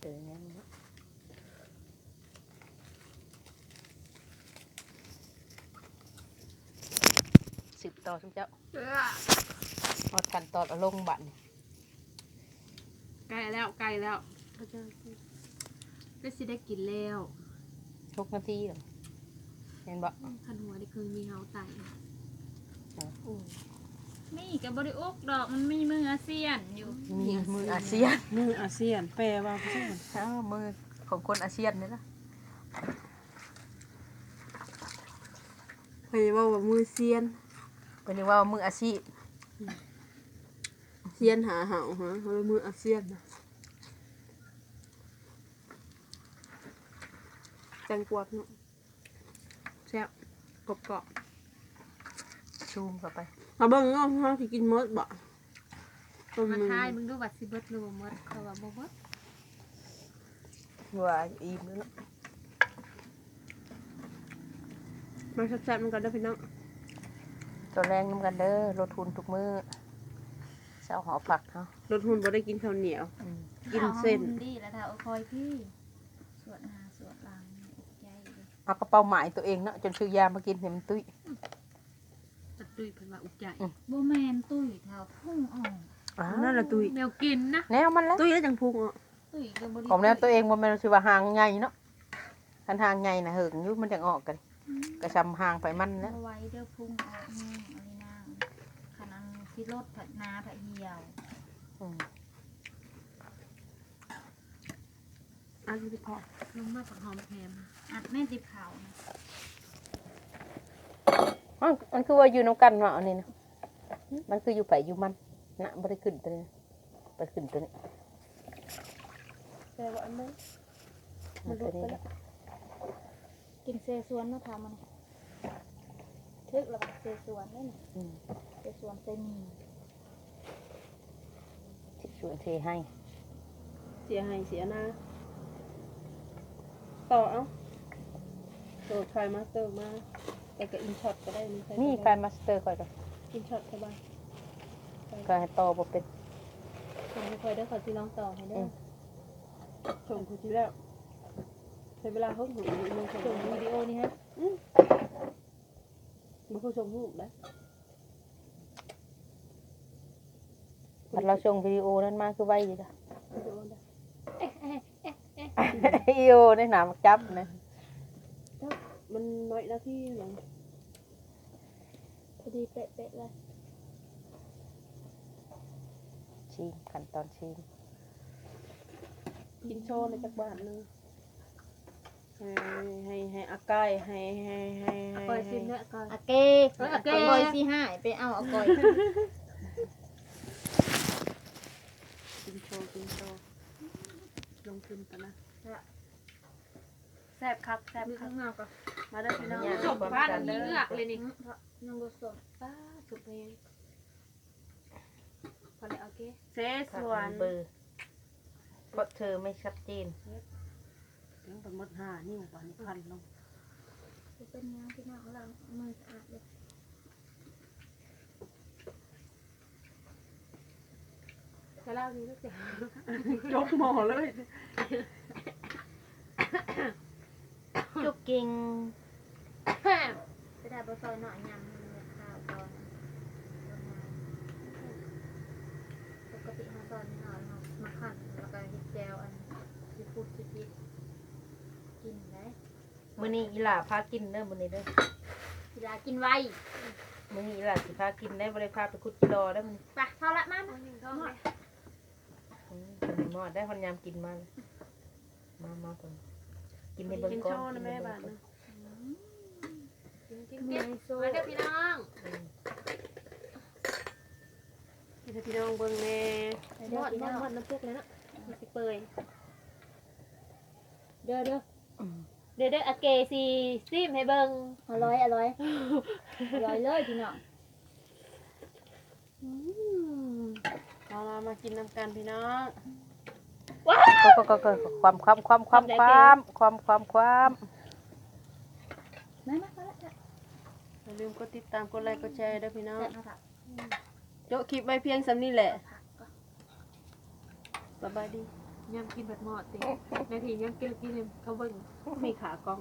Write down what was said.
เจองั้นเนาะสืบต่อทุกเจ้าหอดกันตอนเอาลงบัตรไกลแล้วไกลแล้วก็จะก็สิได้กินแล้วทุกนาทีเหรอเห็นบ่ขันหัวได้เคยมีเฮาไต นี่กับบริโอกดอกมันมีมืออาเซียนอยู่ มีมืออาเซียนมืออาเซียน แปลว่าผู้ชายอ้าวมือของคนอาเซียนนี่ล่ะเคยว่าว่ามือเซียนเป็นว่ามืออาชีพเซียนหาเห่าฮะเขาเรียกมืออาเซียนนะแตงกวาเนาะแซ่บกรอบก รอบชูมเข้าไปๆมาเบิ่งเนาะเฮาสิกินหมดบ่ต้มมามือทายมึงดูว่าสิเบิดหรือบ่หมดเขาว่าบ่หมดว่าอิ่มแล้วเนาะมาแซ่บๆมันกันเด้อพี่น้องตัวแรงน้ำกันเด้อลดทุนทุกมือเช้าหอผักเนาะรถหุ่นบ่ได้กินข้าวเหนียว อืมกินเส้น อาดีแล้วถ้าเอาคอยพี่สวดหาสวดหลังใจเลยเอากระเป๋าหมายตัวเองเนาะจนซื้อยามากินเห็นมันตุ้ย ตัดตุ้ยเพิ่นว่าอุกใจบ่แม่นตุ้ยเท้าพุ่งออกอ้าวนั่นล่ะตุ้ยแนวกินนะแนวมันแล้วตุ้ยแล้วจังพุงอะตุ้ยก็บ่ได้ของแนวตัวเองบ่แม่นสิว่าห่างใหญ่เนาะคันห่างใหญ่น่ะเหิงอยู่มันจังออกกันกระชำห่างไปมันนะเอาไว้เด้อพุ่งออกแห้งอะไรนางคันอันสิรถผัดนาผัดเหี่ยวอืมอันนี้พอลงมาผักหอมแพมอัดแม่ติบเขานะ อ้าวมันคือว่าอยู่นํกันว่าอันนี้นะมันคืออยู่ไปอยู่มันนะบ่ได้ขึ้นตัวนี้บ่ได้ขึ้นตัวนี้แต่ว่าอันนั้นมันตัวนี้นะกินเซซวนเนาะทามันทึกแล้วก็เซซวนได้นี่อืมเซซวนเซมีสิชวนเทให้เสียให้เสียหน้าต่อเอาโดดไฟมาสเตอร์มา แต่ก็อินช็อตก็ได้นี่ใช่นี่ไฟมาสเตอร์ก่อนก่อนอินช็อตใช่ป่ะก็ให้ต่อบ่เป็นผมไม่ค่อยได้ขอที่ลองต่อให้ได้อืมชมคุณจีแล้วใช้เวลาเพิ่มหูอีกนึงชมวิดีโอนี่ฮะบุคคลชมรูปนะบัดเราส่งวิดีโอนั้นมาคือไวดีจ้ะวิดีโอนะอีโอในหนามจับนะ มันน้อยหน้าที่หนังพอดีเป๊ะๆเลยชิมขั้นตอนชิมกินโชว์ในจักรบาทหนึงให้ให้ให้อากายให้ให้ให้ให้คอยซิมเนี่ยคอยอาเกเอออาเก้คอยสิหายไปเอาเอากอย กินโชว์กินโชว์ลงทุนกันนะ แซ่บครับแซ่บมีครัข้าบงนอกก็มาได้อพี่น้องจบบ้านนี้เลือกเลยนี่น้องรสสดป้าถูกเพลงพอแล้วโอเคเซสผักวนเบอร์เพราะเธอไม่ชัดเจนยังเป็นมดห้านี่หมู่บ้านนี้พันลงเป็นงานที่น้องเรามือสะอาดเลยจะเล่าดีลูกเสียยกหมอเลย จุกกิงไปได้บะซอยหน่อยยำมันข้าวตอนปกติเขาซอยหน่อยเขามาขั่นแล้วก็เห็ดแจวอันที่พูดคิดคิดกินได้มื้อนี้อีหล่าพากินเด้อมื้อนี้เด้อเวลากินไวมื้อนี้อีหล่าสิพากินได้บ่ได้พาไปคุดกิโลเด้อมื้อนี้ไปเท่าละมามาอืมเพิ่นหมอดได้คนยามกินมาเลยมามาเพิ่น กินในเบิ่งกินก่อโชนว์กินะนในแม่เบิ่บ้างนก่อนนะมีไอโซ่มาเด้อพี่น้องอืมเด้อพี่น้องเบิ่งแม่หมดหมดหมดน้ำซุปเลยนะมีสิเปยเด้อเด้ออืมเดี๋ยวเด้ออาเกสิซิมให้เบิ่งอร่อยอร่อยอร่อยเลยพี่น้องเอามามากินน้ำกันพี่น้อง ก็ก็ก็ก็ความความความความความความความความมามามาละอย่าลืมกดติดตามกดไลค์กดแชร์เด้อพี่น้องแซ่บนะคะโจคลิปไว้เพียงสำนี้แหละสบายดีบย่ำกินบัดหมอดตินาทีย่ำกินกินเขาเบิ่งมีขากอง